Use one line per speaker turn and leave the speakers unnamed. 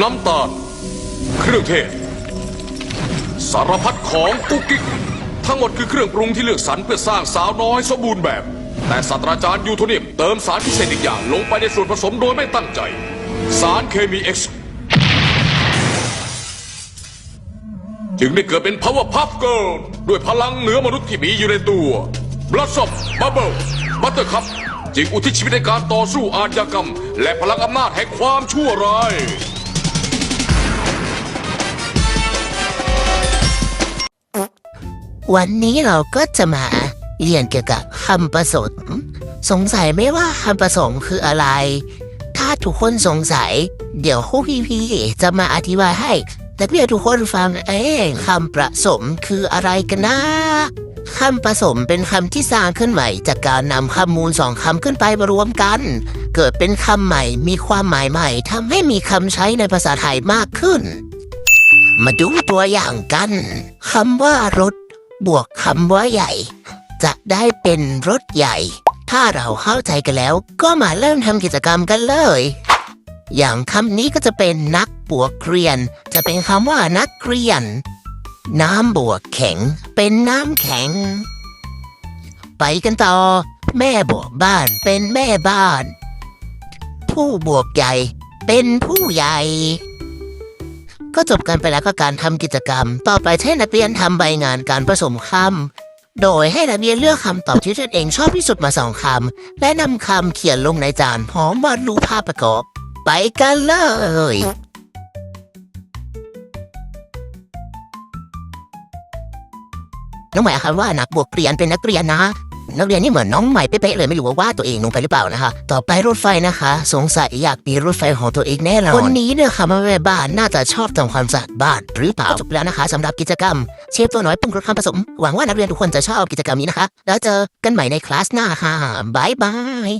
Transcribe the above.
น้ำตาล เครื่องเทศ สารพัดของกุ๊กกิ๊กทั้งหมดคือเครื่องปรุงที่เลือกสรรเพื่อสร้างสาวน้อยสมบูรณ์แบบ แต่ศาสตราจารย์ยูโทเนียมเติมสารพิเศษอีกอย่างลงไปในส่วนผสมโดยไม่ตั้งใจ สารเคมี X จึงได้เกิดเป็น Power Puff Girl ด้วยพลังเหนือมนุษย์ที่มีอยู่ในตัว Blossom Bubble Buttercup จึงอุทิศชีวิตในการต่อสู้อาชญากรรม และพลังอำนาจแห่งความชั่วร้าย
วันนี้เราก็จะมาเรียนเกี่ยวกับคำผสม สงสัยไหมว่าคำผสมคืออะไร ถ้าทุกคนสงสัย เดี๋ยวครูพี่พี่จะมาอธิบายให้ แต่เพื่อทุกคนฟังเองคำผสมคืออะไรกันนะคำผสมเป็นคำที่สร้างขึ้นใหม่จากการนำคำมูลสองคำขึ้นไปมารวมกัน เกิดเป็นคำใหม่ มีความหมายใหม่ทำให้มีคำใช้ในภาษาไทยมากขึ้น มาดูตัวอย่างกันคำว่ารถ บวกคำว่าใหญ่ จะได้เป็นรถใหญ่ ถ้าเราเข้าใจกันแล้ว ก็มาเริ่มทำกิจกรรมกันเลย อย่างคำนี้ก็จะเป็นนักบวกเรียน จะเป็นคำว่านักเรียน น้ำบวกแข็ง เป็นน้ำแข็ง ไปกันต่อ แม่บวกบ้านเป็นแม่บ้าน ผู้บวกใหญ่ เป็นผู้ใหญ่ ก็จบกันไปแล้วก็การทำกิจกรรม ต่อไปให้นักเรียนทำใบงานการผสมคำโดยให้นักเรียนเลือกคำตอบที่ตนเองชอบที่สุดมาสองคำและนำคำเขียนลงในจานพร้อมวาดรูปภาพประกอบ ไปกันเลยน้องหมายความว่านักบวกเรียนเป็นนักเรียนนะ นักเรียนนี่เหมือนน้องใหม่เป๊ะๆเลยไม่รู้ว่าว่าตัวเองลงไปหรือเปล่านะคะ ต่อไปรถไฟนะคะ สงสัยอยากมีรถไฟของตัวเองแน่นอนคนนี้เนี่ยค่ะแม่บ้านน่าจะชอบทำความสะอาดบ้านหรือเปล่าจบแล้วนะคะสำหรับกิจกรรม เชฟตัวน้อยปรุงรสคำผสม หวังว่านักเรียนทุกคนจะชอบกิจกรรมนี้นะคะ แล้วเจอกันใหม่ในคลาสหน้าค่ะบายบาย